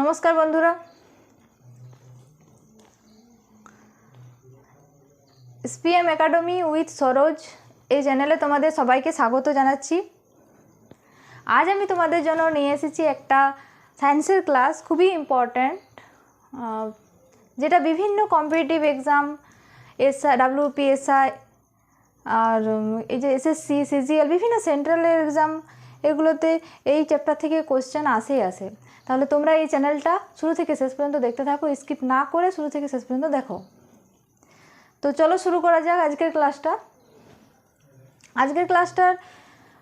নমস্কার বন্ধুরা। SPM academy with Saroj এই চ্যানেলে তোমাদের সবাইকে স্বাগত জানাচ্ছি। আজ আমি তোমাদের জন্য নিয়ে এসেছি একটা সায়েন্সের ক্লাস খুবই ইম্পর্ট্যান্ট যেটা বিভিন্ন কম্পিটিটিভ এক্সাম এসআই ডাব্লিউপিএসআই আর এই যে এসএসসি সিজিএল বিভিন্ন সেন্ট্রালের এক্সাম এগুলোতে এই চ্যাপ্টার থেকে কোশ্চেন আসেই আসে। তাহলে তোমরা এই চ্যানেলটা শুরু থেকে শেষ পর্যন্ত দেখতে থাকো, স্কিপ না করে শুরু থেকে শেষ পর্যন্ত দেখো। তো চলো শুরু করা যাক আজকের ক্লাসটা। আজকের ক্লাসটার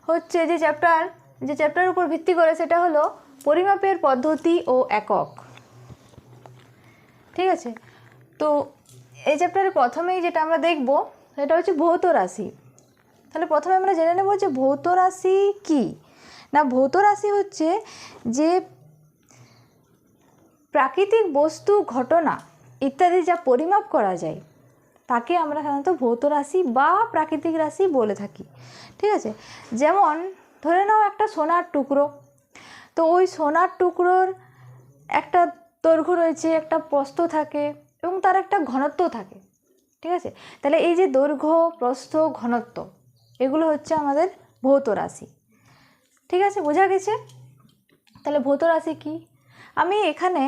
হচ্ছে যে চ্যাপ্টার যে চ্যাপ্টারের উপর ভিত্তি করে সেটা হলো পরিমাপের পদ্ধতি ও একক। ঠিক আছে? তো এই চ্যাপ্টারে প্রথমেই যেটা আমরা দেখব, সেটা হচ্ছে ভৌত রাশি। তাহলে প্রথমে আমরা জেনে নেব যে ভৌত রাশি কী? না, ভৌত রাশি হচ্ছে যে প্রাকৃতিক বস্তু, ঘটনা ইত্যাদি যা পরিমাপ করা যায়, তাকে আমরা সাধারণত ভৌত রাশি বা প্রাকৃতিক রাশি বলে থাকি, ঠিক আছে? যেমন ধরে নাও একটা সোনার টুকরো। তো ওই সোনার টুকরোর একটা দৈর্ঘ্য রয়েছে, একটা প্রস্থ থাকে এবং তার একটা ঘনত্ব থাকে, ঠিক আছে? তাহলে এই যে দৈর্ঘ্য, প্রস্থ, ঘনত্ব, এগুলো হচ্ছে আমাদের ভৌত রাশি, ঠিক আছে? বোঝা গেছে? তাহলে ভৌত রাশি কি? আমি এখানে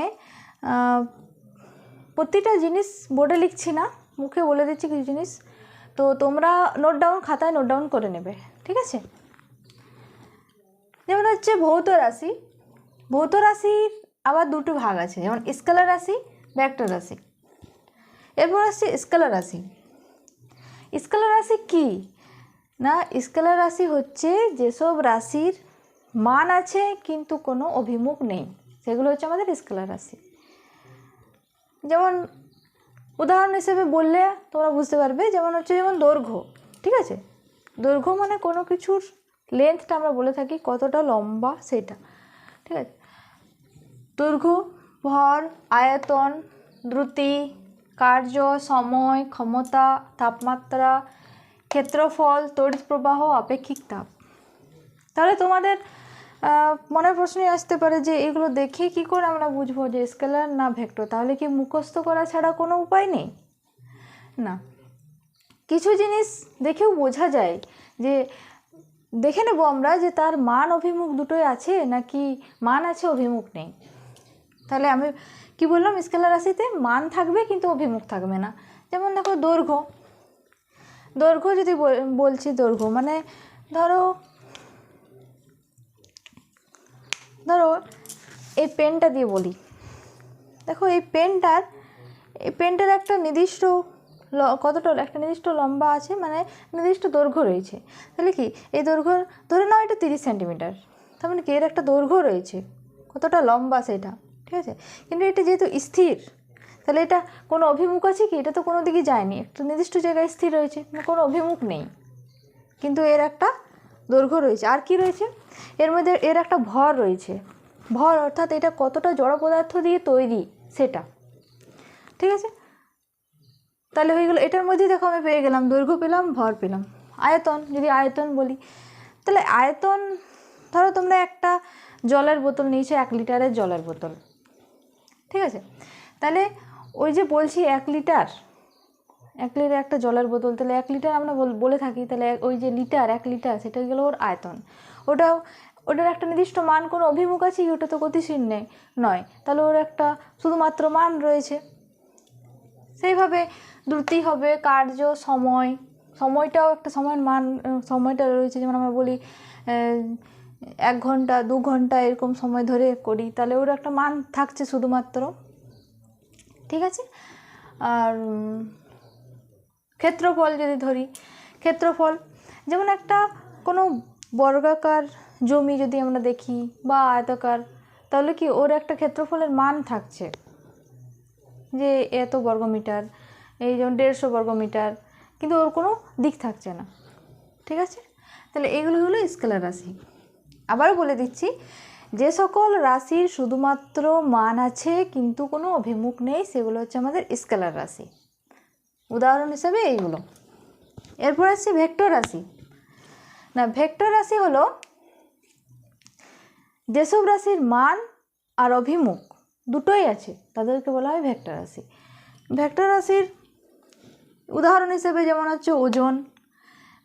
প্রতিটা জিনিস বোর্ডে লিখছি না, মুখে বলে দিচ্ছি কিছু জিনিস। তো তোমরা নোট ডাউন খাতায় নোট ডাউন করে নেবে, ঠিক আছে? যেমন হচ্ছে ভৌত রাশি। ভৌত রাশির আবার দুটো ভাগ আছে, যেমন স্কেলার রাশি, ভেক্টর রাশি। এরপর আসছে স্কেলার রাশি। স্কেলার রাশি কি? না, স্কেলার রাশি হচ্ছে যেসব রাশির মান আছে, কিন্তু কোনো অভিমুখ নেই। সেগুলো হচ্ছে আমাদের স্কেলার রাশি। যেমন উদাহরণ হিসেবে বললে তোমরা বুঝতে পারবে, যেমন হচ্ছে যেমন দৈর্ঘ্য, ঠিক আছে? দৈর্ঘ্য মানে কোনো কিছুর লেন্থটা আমরা বলে থাকি কতটা লম্বা সেটা, ঠিক আছে? দৈর্ঘ্য, ভর, আয়তন, দ্রুতি, কার্য, সময়, ক্ষমতা, তাপমাত্রা, ক্ষেত্রফল, তড়িৎ প্রবাহ, আপেক্ষিক তাপ। তাহলে তোমাদের মনের প্রশ্নই আসতে পারে যে এগুলো দেখে কি করে আমরা বুঝব যে স্কেলার না ভেক্টর? তাহলে কি মুখস্থ করা ছাড়া কোনো উপায় নেই? না। কিছু জিনিস দেখেও বোঝা যায় যে, দেখে নেব আমরা যে তার মান অভিমুখ দুটোই আছে নাকি মান আছে অভিমুখ নেই। তাহলে আমি কি বললাম? স্কেলার রাশিতে মান থাকবে কিন্তু অভিমুখ থাকবে না। যেমন দেখো দৈর্ঘ্য। দৈর্ঘ্য যদি বল- বলছি দৈর্ঘ্য মানে ধরো ধরো, এই পেনটা দিয়ে বলি। দেখো, এই পেনটার এই পেনটার একটা নির্দিষ্ট ল- কতটা, একটা নির্দিষ্ট লম্বা আছে মানে নির্দিষ্ট দৈর্ঘ্য রয়েছে। তাহলে কি, এই দৈর্ঘ্য, ধরে নাও এটা তিরিশ সেন্টিমিটার। তার মানে কি, এর একটা দৈর্ঘ্য রয়েছে। কতটা লম্বা সেটা, ঠিক আছে? কিন্তু এটা যেহেতু স্থির, তাহলে এটা কোনো অভিমুখ আছে কি? এটা তো কোনো দিকে যায়নি। একটা নির্দিষ্ট জায়গায় স্থির রয়েছে, কোনো অভিমুখ নেই। কিন্তু এর একটা দৈর্ঘ্য রয়েছে। আর কি রয়েছে? এর মধ্যে এর একটা ভর রয়েছে। ভর অর্থাৎ এটা কতটা জড় পদার্থ দিয়ে তৈরি সেটা। ঠিক আছে? তাহলে হয়ে গেলো। এটার মধ্যেই দেখো আমি পেয়ে গেলাম। দৈর্ঘ্য পেলাম, ভর পেলাম। আয়তন, যদি আয়তন বলি। তাহলে আয়তন, ধরো তোমরা একটা জলের বোতল নিয়েছো, এক লিটারের জলের বোতল। ঠিক আছে? তাহলে ওই যে বলছি এক লিটার এক লিটার একটা জলের বোতল, তাহলে এক লিটার আমরা বল- থাকি, তাহলে ওই যে লিটার এক লিটার সেটা গেলো ওর আয়তন। ওটাও, ওটার একটা নির্দিষ্ট মান, কোনো অভিমুখ আছে, ওটা তো গতিশীল নেই নয়। তাহলে ওর একটা শুধুমাত্র মান রয়েছে। সেইভাবে দ্রুতি হবে, কার্য, সময়, সময়টাও একটা সময়ের মান সময়টা রয়েছে, যেমন আমরা বলি এক ঘণ্টা, দু ঘণ্টা, এরকম সময় ধরে করি, তাহলে ওর একটা মান থাকছে শুধুমাত্র। ঠিক আছে? আর ক্ষেত্রফল যদি ধরি, ক্ষেত্রফল যেমন একটা কোনো বর্গাকার জমি যদি আমরা দেখি বা আয়তাকার, তাহলে কি ওর একটা ক্ষেত্রফলের মান থাকছে? যে এত বর্গমিটার, এই যেমন দেড়শো বর্গমিটার, কিন্তু ওর কোনো দিক থাকছে না। ঠিক আছে? তাহলে এগুলো হলো স্কেলার রাশি। আবারও বলে দিচ্ছি, যে সকল রাশির শুধুমাত্র মান আছে, কিন্তু কোনো অভিমুখ নেই, সেগুলো হচ্ছে আমাদের স্কেলার রাশি। উদাহরণ হিসেবে এইগুলো। এরপর আসছি ভেক্টর রাশি। না, ভেক্টর রাশি হলো যেসব রাশির মান আর অভিমুখ দুটোই আছে, তাদেরকে বলা হয় ভেক্টর রাশি। ভেক্টর রাশির উদাহরণ হিসেবে যেমন হচ্ছে ওজন,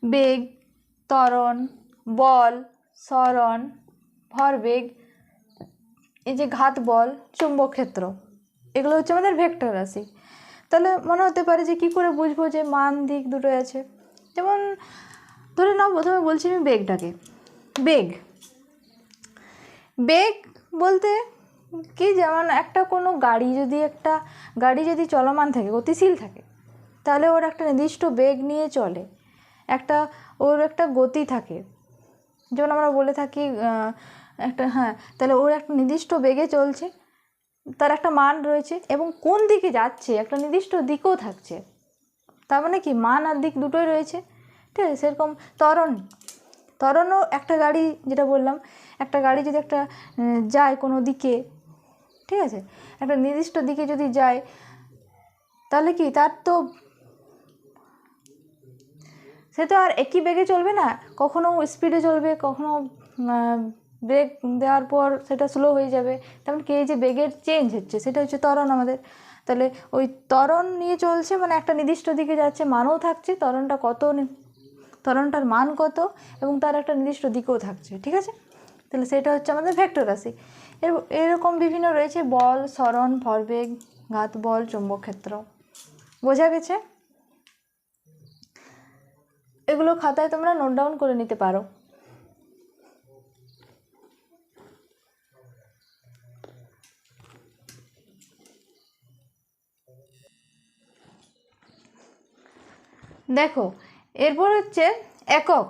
বেগ, ত্বরণ, বল সরণ ভরবেগ, এই যে ঘাত বল, চুম্বক ক্ষেত্র, এগুলো হচ্ছে আমাদের ভেক্টর রাশি। তাহলে মনে হতে পারে যে কী করে বুঝব যে মান দিক দুটোই আছে। যেমন ধরে নাও প্রথমে বলছি আমি বেগটাকে। বেগ। বেগ বলতে কি যেমন একটা কোনো গাড়ি যদি একটা গাড়ি যদি চলমান থাকে, গতিশীল থাকে, তাহলে ওর একটা নির্দিষ্ট বেগ নিয়ে চলে। একটা ওর একটা গতি থাকে। যেমন আমরা বলে থাকি একটা হ্যাঁ তাহলে ওর একটা নির্দিষ্ট বেগে চলছে। তার একটা মান রয়েছে এবং কোন দিকে যাচ্ছে, একটা নির্দিষ্ট দিকও থাকছে। তার মানে কি? মান আর দিক দুটোই রয়েছে। ঠিক আছে, সেরকম ত্বরণ। ত্বরণও একটা গাড়ি, যেটা বললাম, একটা গাড়ি যদি একটা যায় কোনো দিকে, ঠিক আছে? একটা নির্দিষ্ট দিকে যদি যায়, তাহলে কি? তার তো, সে তো আর একই বেগে চলবে না? কখনো স্পিডে চলবে, কখনো ব্রেক দেওয়ার পর সেটা স্লো হয়ে যাবে। তেমন কি এই যে বেগের চেঞ্জ হচ্ছে, সেটা হচ্ছে ত্বরণ আমাদের। তাহলে ওই ত্বরণ নিয়ে চলছে মানে একটা নির্দিষ্ট দিকে যাচ্ছে, মানও থাকছে, ত্বরণটা কত ত্বরণটার মান কত এবং তার একটা নির্দিষ্ট দিকও থাকছে, ঠিক আছে? তাহলে সেটা হচ্ছে আমাদের ভেক্টর রাশি। এর, এরকম বিভিন্ন রয়েছে, বল সরণ ভরবেগ, ঘাত, বল, চৌম্বক ক্ষেত্র। বোঝা গেছে? এগুলো খাতায় তোমরা নোট ডাউন করে নিতে পারো। দেখো, এরপর হচ্ছে একক।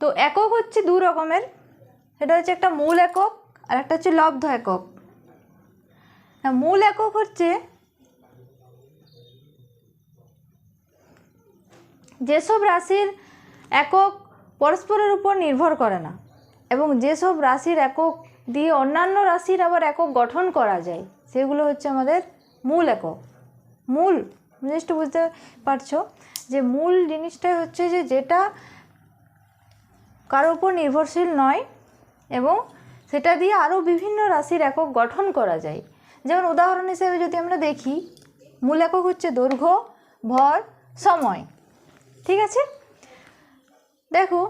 তো একক হচ্ছে দু রকমের। সেটা হচ্ছে একটা মূল একক আর একটা হচ্ছে লব্ধ একক। মূল একক হচ্ছে যেসব রাশির একক পরস্পরের উপর নির্ভর করে না এবং যেসব রাশির একক দিয়ে অন্যান্য রাশির আবার একক গঠন করা যায়, সেগুলো হচ্ছে আমাদের মূল একক। মূল জিনিসটা বুঝতে পারছ যে মূল জিনিসটাই হচ্ছে যে যেটা কারোর উপর নির্ভরশীল নয় এবং সেটা দিয়ে আরও বিভিন্ন রাশির একক গঠন করা যায়। যেমন উদাহরণ হিসেবে যদি আমরা দেখি, মূল একক হচ্ছে দৈর্ঘ্য, ভর, সময়। ঠিক আছে? দেখো,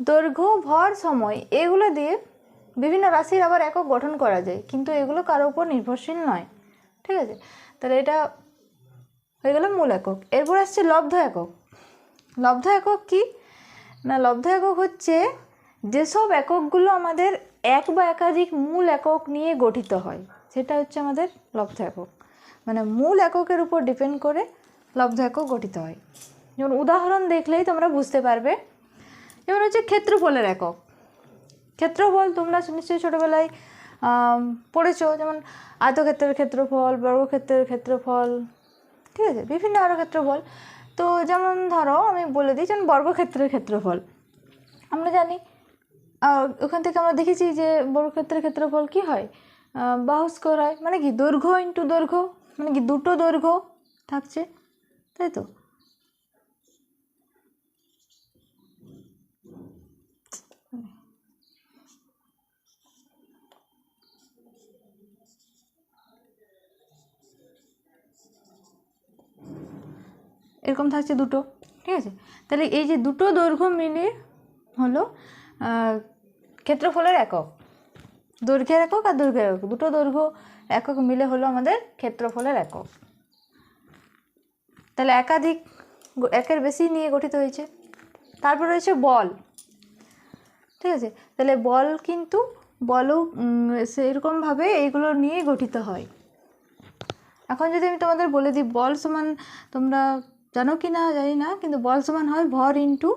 দৈর্ঘ্য, ভর, সময়, এগুলো দিয়ে বিভিন্ন রাশির আবার একক গঠন করা যায়, কিন্তু এগুলো কারও উপর নির্ভরশীল নয়। ঠিক আছে? তাহলে এটা হয়ে গেল মূল একক। এরপর আসছে লব্ধ একক। লব্ধ একক কি? না, লব্ধ একক হচ্ছে যেসব এককগুলো আমাদের এক বা একাধিক মূল একক নিয়ে গঠিত হয়, সেটা হচ্ছে আমাদের লব্ধ একক। মানে মূল এককের উপর ডিপেন্ড করে লব্ধ একক গঠিত হয়। যেমন উদাহরণ দেখলেই তোমরা বুঝতে পারবে। যেমন হচ্ছে ক্ষেত্রফলের একক। ক্ষেত্রফল তোমরা নিশ্চয়ই ছোটোবেলায় পড়েছো, যেমন আয়তক্ষেত্রের ক্ষেত্রফল, বর্গক্ষেত্রের ক্ষেত্রফল ঠিক আছে? বিভিন্ন আরও ক্ষেত্রফল। তো যেমন ধরো, আমি বলে দিই, যেমন বর্গক্ষেত্রের ক্ষেত্রফল। আমরা জানি ওখান থেকে আমরা দেখেছি যে বর্গক্ষেত্রের ক্ষেত্রফল কি হয়? বাহু হয় মানে কি? দৈর্ঘ্য ইন্টু দৈর্ঘ্য মানে কি? দুটো দৈর্ঘ্য থাকছে, তাই তো? এরকম থাকছে দুটো, ঠিক আছে? তাহলে এই যে দুটো দৈর্ঘ্য মিলে হলো ক্ষেত্রফলের একক। দৈর্ঘ্যের একক আর দৈর্ঘ্যের একক। দুটো দৈর্ঘ্য একক মিলে হলো আমাদের ক্ষেত্রফলের একক। তাহলে একাধিক একের বেশি নিয়ে গঠিত হয়েছে। তারপর রয়েছে বল। ঠিক আছে? তাহলে বল কিন্তু বলও সেরকমভাবে এইগুলো নিয়ে গঠিত হয়। এখন যদি আমি তোমাদের বলে দিই, বল সমান তোমরা জানো কি না জানি না কিন্তু বল সমান হয় ভর ইন্টু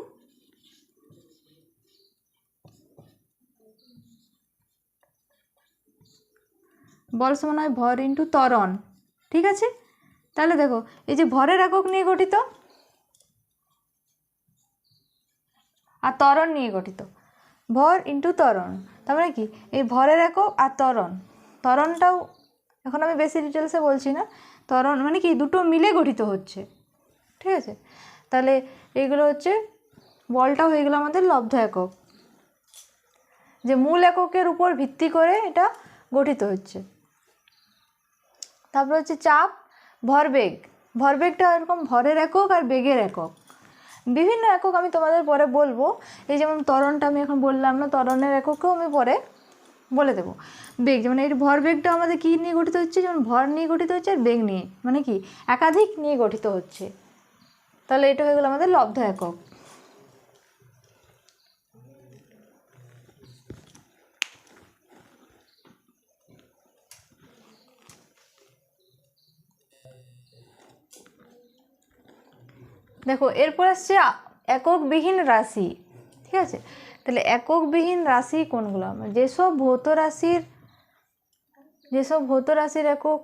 বল সমান হয় ভর ইন্টু ত্বরণ। ঠিক আছে? তাহলে দেখো, এই যে ভরের একক নিয়ে গঠিত আর ত্বরণ নিয়ে গঠিত। ভর ইন্টু ত্বরণ, তার মানে কি? এই ভরের একক আর ত্বরণ। ত্বরণটাও এখন আমি বেশি ডিটেলসে বলছি না। ত্বরণ মানে কি? দুটো মিলে গঠিত হচ্ছে। ঠিক আছে? তাহলে এইগুলো হচ্ছে বলটা হয়ে গেলো আমাদের লব্ধ একক। যে মূল এককের উপর ভিত্তি করে এটা গঠিত হচ্ছে। তারপর হচ্ছে চাপ, ভরবেগ। ভরবেগটা এরকম ভরের একক আর বেগের একক। বিভিন্ন একক আমি তোমাদের পরে বলব। এই যেমন তরণটা আমি এখন বললাম না তরণের এককও আমি পরে বলে দেবো। বেগ, যেমন এই ভরবেগটা আমাদের কী নিয়ে গঠিত হচ্ছে? যেমন ভর নিয়ে গঠিত হচ্ছে আর বেগ নিয়ে। মানে কি? একাধিক নিয়ে গঠিত হচ্ছে। তাহলে এটা হয়ে গেল আমাদের লব্ধ একক। দেখো, এরপর আসছে এককবিহীন রাশি, ঠিক আছে? তাহলে এককবিহীন রাশি কোনগুলো? যেসব ভৌত রাশির, যেসব ভৌত রাশির একক,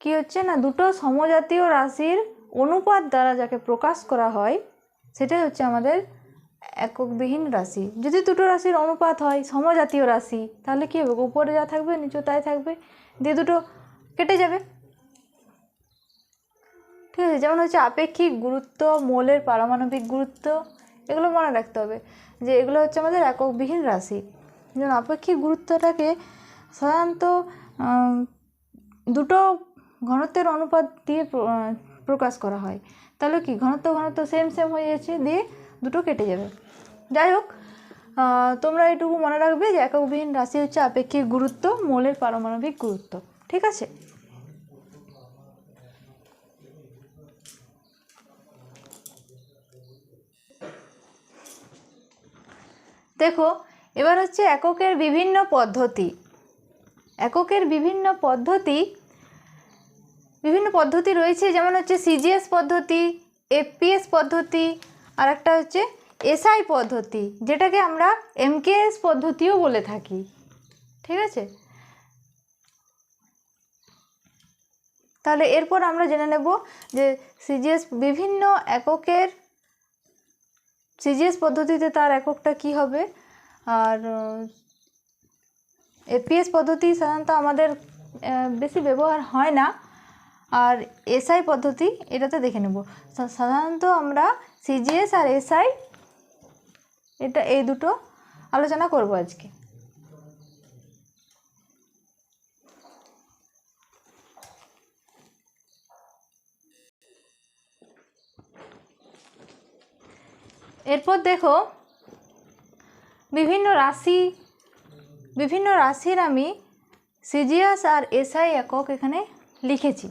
কি হচ্ছে না, দুটো সমজাতীয় রাশির অনুপাত দ্বারা যাকে প্রকাশ করা হয়, সেটাই হচ্ছে আমাদের এককবিহীন রাশি। যদি দুটো রাশির অনুপাত হয়, সমজাতীয় রাশি, তাহলে কী হবে? উপরে যা থাকবে, নিচু তাই থাকবে, দিয়ে দুটো কেটে যাবে। ঠিক আছে, যেমন হচ্ছে আপেক্ষিক গুরুত্ব, মোলের পারমাণবিক গুরুত্ব, এগুলো মনে রাখতে হবে যে এগুলো হচ্ছে আমাদের এককবিহীন রাশি। যেমন আপেক্ষিক গুরুত্বটাকে সাধারণত দুটো ঘনত্বের অনুপাত দিয়ে প্রকাশ করা হয়। তাহলে কি? ঘনত্ব ঘনত্ব সেম সেম হয়ে যাচ্ছে, দিয়ে দুটো কেটে যাবে। যাই হোক তোমরা এটুকু মনে রাখবে যে এককবিহীন রাশি হচ্ছে আপেক্ষিক গুরুত্ব, মোলের পারমাণবিক গুরুত্ব। ঠিক আছে? দেখো, এবার হচ্ছে এককের বিভিন্ন পদ্ধতি। এককের বিভিন্ন পদ্ধতি বিভিন্ন পদ্ধতি রয়েছে, যেমন হচ্ছে সিজিএস পদ্ধতি এফপিএস পদ্ধতি, আর একটা হচ্ছে এসআই পদ্ধতি, যেটাকে আমরা এমকেএস পদ্ধতিও বলে থাকি। ঠিক আছে? তাহলে এরপর আমরা জেনে নেব যে সিজিএস বিভিন্ন এককের সিজিএস পদ্ধতিতে তার এককটা কি হবে, আর এপিএস পদ্ধতি সাধারণত আমাদের বেশি ব্যবহার হয় না। আর এসআই পদ্ধতি এটাতে দেখে নেব। সাধারণত আমরা সিজিএস আর এসআই এটা এই দুটো আলোচনা করব আজকে। এরপর দেখো বিভিন্ন রাশি, বিভিন্ন রাশির আমি সিজিএস আর এসআই একক এখানে লিখেছি।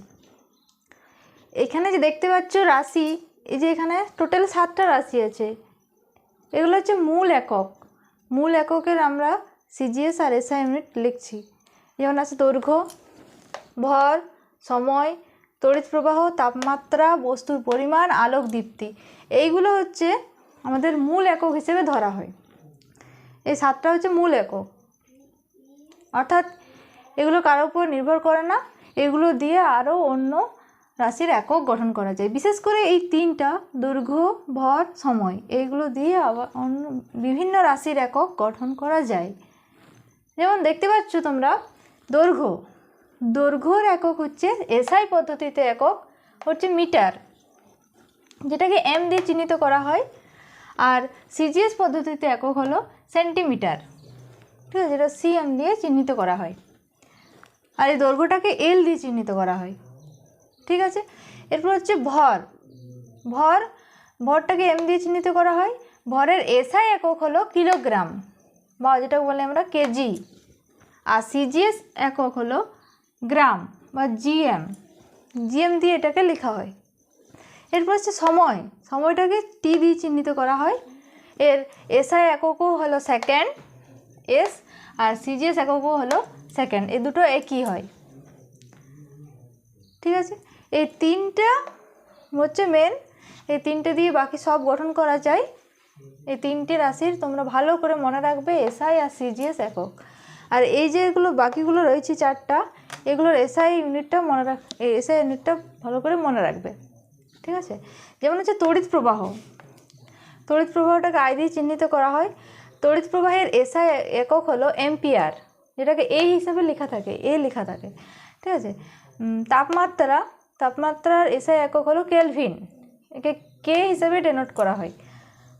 এখানে যে দেখতে পাচ্ছ রাশি, এই যে এখানে টোটাল সাতটা রাশি আছে। এগুলো হচ্ছে মূল একক। মূল এককের আমরা সিজিএস আর এসআই ইউনিট লিখছি। যেমন আছে দৈর্ঘ্য, ভর, সময়, তড়িৎ প্রবাহ, তাপমাত্রা, বস্তুর পরিমাণ, আলোক দীপ্তি। এইগুলো হচ্ছে আমাদের মূল একক হিসেবে ধরা হয়। এই সাতটা হচ্ছে মূল একক। অর্থাৎ এগুলো কারোর উপর নির্ভর করে না। এগুলো দিয়ে আরও অন্য রাশির একক গঠন করা যায়। বিশেষ করে এই তিনটা দৈর্ঘ্য, ভর, সময় এইগুলো দিয়ে আবার অন্য বিভিন্ন রাশির একক গঠন করা যায়। যেমন দেখতে পাচ্ছ তোমরা, দৈর্ঘ্য। দৈর্ঘ্যর একক হচ্ছে এসআই পদ্ধতিতে একক, হচ্ছে মিটার, যেটাকে এম দিয়ে চিহ্নিত করা হয়। আর সিজিএস পদ্ধতিতে একক হলো সেন্টিমিটার। ঠিক আছে, যেটা সিএম দিয়ে চিহ্নিত করা হয়। আর এই দৈর্ঘ্যটাকে এল দিয়ে চিহ্নিত করা হয়। ঠিক আছে? এরপর হচ্ছে ভর। ভর, ভরটাকে এম দিয়ে চিহ্নিত করা হয়। ভরের এসআই একক হলো কিলোগ্রাম। বা যেটা বলে আমরা কেজি। আর সিজিএস একক হলো গ্রাম বা জিএম জিএম দিয়ে এটাকে লেখা হয়। এরপর হচ্ছে সময়। সময়টাকে টি দিয়ে চিহ্নিত করা হয়। এর এসআই এককও হলো সেকেন্ড এস আর সিজিএস এককও হলো সেকেন্ড এ দুটো একই হয়। ঠিক আছে? এই তিনটা হচ্ছে মেন এই তিনটে দিয়ে বাকি সব গঠন করা যায়। এই তিনটে রাশির তোমরা ভালো করে মনে রাখবে এসআই আর সিজিএস একক। আর এই যে এগুলো বাকিগুলো রয়েছে চারটা, এগুলোর এসআই ইউনিটটা মনে রাখ, এই এসআই ইউনিটটা ভালো করে মনে রাখবে। ঠিক আছে? যেমন হচ্ছে তড়িৎ প্রবাহ। তড়িৎ প্রবাহটাকে আই দিয়ে চিহ্নিত করা হয়। তড়িৎ প্রবাহের এসআই একক হলো এম্পিয়ার যেটাকে এ হিসাবে লেখা থাকে এ লেখা থাকে। ঠিক আছে? তাপমাত্রা তাপমাত্রার এসআই একক হলো কেলভিন, একে কে হিসাবে ডেনোট করা হয়?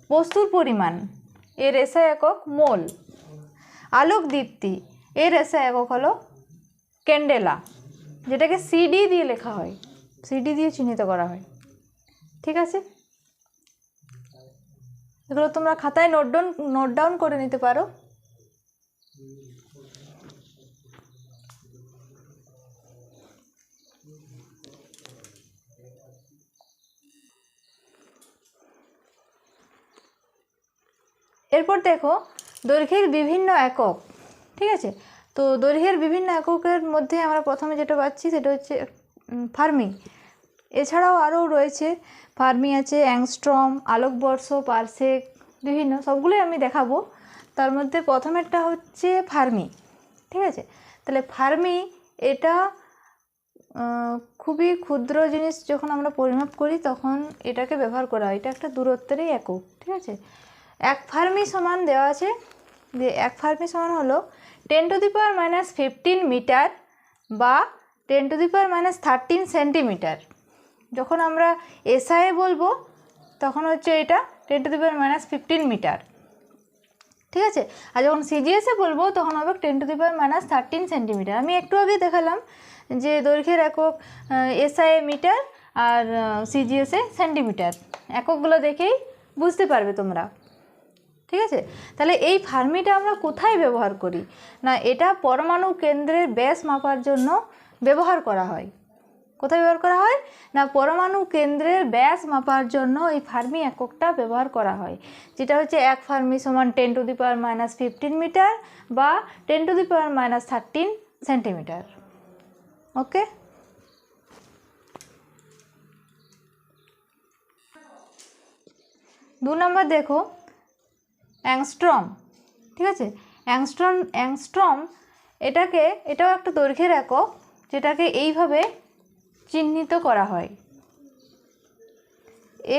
বস্তুর পরিমাণ, এর এসআই একক মোল। আলোক দীপ্তি, এর এসে একক হলো ক্যান্ডেলা, যেটাকে সিডি দিয়ে লেখা হয়। সিডি দিয়ে চিহ্নিত করা হয়। ঠিক আছে? এগুলো তোমরা খাতায় নোট ডাউন নোট ডাউন করে নিতে পারো। এরপর দেখো, দৈর্ঘ্যের বিভিন্ন একক, ঠিক আছে? তো দৈর্ঘ্যের বিভিন্ন এককের মধ্যে আমরা প্রথমে যেটা পাচ্ছি সেটা হচ্ছে ফার্মি। এছাড়াও আরও রয়েছে, ফার্মি আছে, অ্যাংস্ট্রম, আলোকবর্ষ, পার্সেক, বিভিন্ন সবগুলোই আমি দেখাবো। তার মধ্যে প্রথমেরটা হচ্ছে ফার্মি, ঠিক আছে? তাহলে ফার্মি এটা খুবই ক্ষুদ্র জিনিস যখন আমরা পরিমাপ করি তখন এটাকে ব্যবহার করা হয়। এটা একটা দূরত্বেরই একক, ঠিক আছে? এক ফার্মি সমান দেওয়া আছে। যে এক ফার্মি সমান হলো ten to the power minus fifteen metre বা ten to the power minus thirteen centimetre যখন আমরা এসআইএ বলব, তখন হচ্ছে এটা ten to the power minus fifteen metre ঠিক আছে? আর যখন সিজিএসে বলব, তখন হবে ten to the power minus thirteen centimetre আমি একটু আগে দেখালাম যে দৈর্ঘ্যের একক এসআইএ মিটার আর সিজিএসে সেন্টিমিটার এককগুলো দেখেই বুঝতে পারবে তোমরা। ঠিক আছে? তাহলে এই ফার্মিটা আমরা কোথায় ব্যবহার করি? না, এটা পরমাণু কেন্দ্রের ব্যাস মাপার জন্য ব্যবহার করা হয়। কোথায় ব্যবহার করা হয়? না, পরমাণু কেন্দ্রের ব্যাস মাপার জন্য এই ফার্মি এককটা ব্যবহার করা হয়, যেটা হচ্ছে এক ফার্মি সমান ten to the power minus fifteen metre বা ten to the power minus thirteen centimetre. Okay? দু নম্বর দেখো অ্যাংস্ট্রম, ঠিক আছে? অ্যাংস্ট্রম অ্যাংস্ট্রম, এটাকে, এটাও একটা দৈর্ঘ্যের একক, যেটাকে এইভাবে চিহ্নিত করা হয়।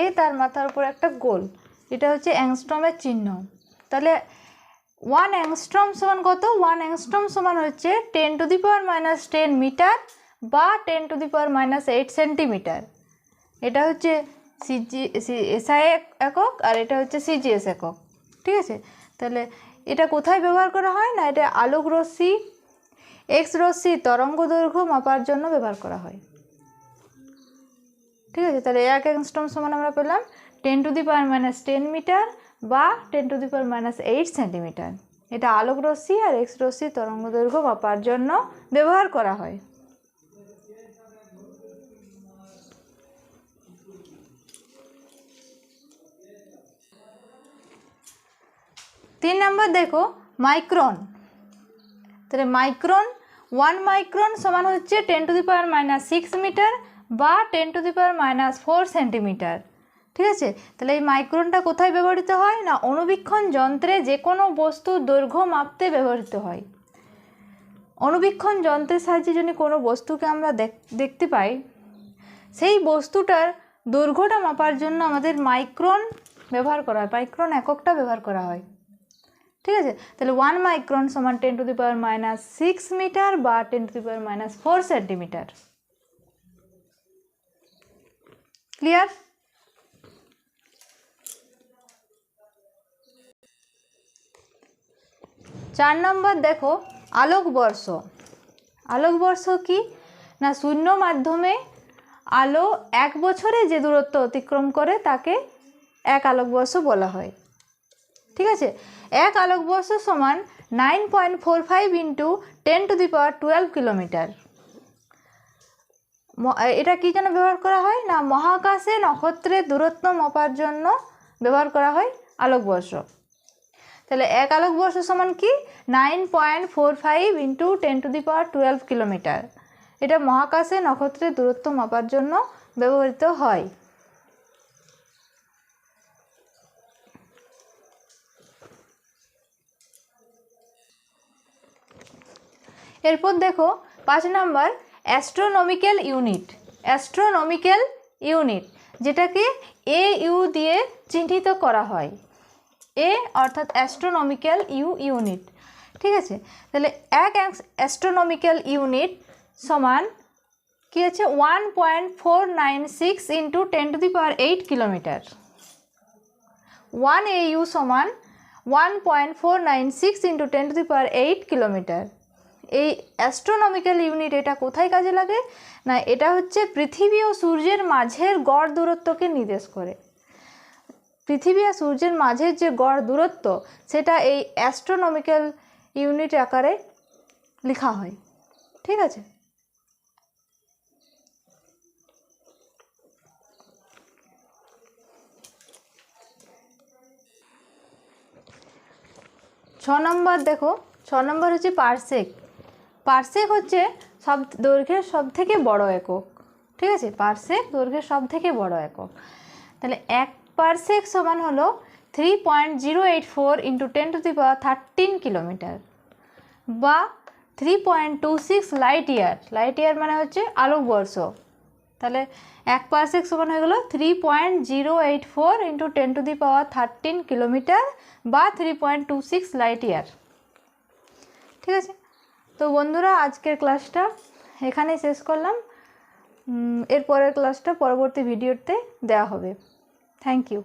এ তার মাথার উপর একটা গোল, এটা হচ্ছে অ্যাংস্ট্রমের চিহ্ন। তাহলে ওয়ান অ্যাংস্ট্রম সমান কত? ওয়ান অ্যাংস্ট্রম সমান হচ্ছে ten to the power minus ten metre বা ten to the power minus eight centimetre এটা হচ্ছে সিজি সি এসআই একক আর এটা হচ্ছে সিজিএস একক। ঠিক আছে? তাহলে এটা কোথায় ব্যবহার করা হয় না? এটা আলোক রশ্মি এক্স রশ্মি, তরঙ্গ দৈর্ঘ্য মাপার জন্য ব্যবহার করা হয়। ঠিক আছে? তাহলে এক অ্যাংস্ট্রম সমান আমরা পেলাম ten to the power minus ten metre বা ten to the power minus eight centimetre. এটা আলোক রশ্মি আর এক্স রশ্মি, তরঙ্গ দৈর্ঘ্য মাপার জন্য ব্যবহার করা হয়। তিন নম্বর দেখো মাইক্রন তাহলে মাইক্রন ওয়ান মাইক্রন সমান হচ্ছে ten to the power minus six metre বা ten to the power minus four centimetre ঠিক আছে? তাহলে এই মাইক্রনটা কোথায় ব্যবহৃত হয়? না অণুবীক্ষণ যন্ত্রে যে কোনো বস্তুর দৈর্ঘ্য মাপতে ব্যবহৃত হয়। অণুবীক্ষণ যন্ত্রের সাহায্যে যদি কোনো বস্তুকে আমরা দেখ- দেখতে পাই, সেই বস্তুটার দৈর্ঘ্যটা মাপার জন্য আমাদের মাইক্রন ব্যবহার করা হয় মাইক্রন এককটা ব্যবহার করা হয়। ঠিক আছে? তাহলে ওয়ান মাইক্রন সমান ten to the power minus six metre বা ten to the power minus four centimetre clear চার নম্বর দেখো আলোকবর্ষ আলোকবর্ষ কি? না, শূন্য মাধ্যমে আলো এক বছরে যে দূরত্ব অতিক্রম করে তাকে এক আলোকবর্ষ বলা হয়। ঠিক আছে? এক আলোকবর্ষ সমান nine point four five into ten to the power twelve kilometre এটা কী জন্য ব্যবহার করা হয়? না, মহাকাশে নক্ষত্রের দূরত্ব মাপার জন্য ব্যবহার করা হয় আলোকবর্ষ। তাহলে এক আলোকবর্ষ সমান কি? Nine point four five into ten to the power twelve kilometre এটা মহাকাশে নক্ষত্রের দূরত্ব মাপার জন্য ব্যবহৃত হয়। এরপর দেখো, পাঁচ number astronomical unit astronomical unit যেটাকে এ ইউ দিয়ে চিহ্নিত করা হয়। এ অর্থাৎ অ্যাস্ট্রোনমিক্যাল ইউ ইউনিট ঠিক আছে? তাহলে এক অ্যাস্ট্রোনমিক্যাল ইউনিট সমান কী আছে one point four nine six into ten to the power eight kilometre one A U সমান one point four nine six into ten to the power eight kilometre এই astronomical unit এটা কোথায় কাজে লাগে? না, এটা হচ্ছে পৃথিবী ও সূর্যের মাঝের গড় দূরত্বকে নির্দেশ করে। পৃথিবী আর সূর্যের মাঝের যে গড় দূরত্ব, সেটা এই অ্যাস্ট্রোনমিক্যাল ইউনিট আকারে লেখা হয়। ঠিক আছে? ছ নম্বর দেখো, ছ নম্বর হচ্ছে পারসেক পারসেক হচ্ছে সব দৈর্ঘ্যের সব থেকে বড় একক, ঠিক আছে? পারসেক দৈর্ঘ্যের সব থেকে বড় একক। তাহলে এক পারসেক সমান হলো three point zero eight four into ten to the power thirteen kilometre বা three point two six light year light year মানে হচ্ছে আলোকবর্ষ তাহলে এক পারসেক সমান হয়ে গেলো three point zero eight four into ten to the power thirteen kilometre বা three point two six light year ঠিক আছে? তো বন্ধুরা, আজকের ক্লাসটা এখানেই শেষ করলাম। এরপরের এর পরের ক্লাসটা পরবর্তী ভিডিওতে দেওয়া হবে। Thank you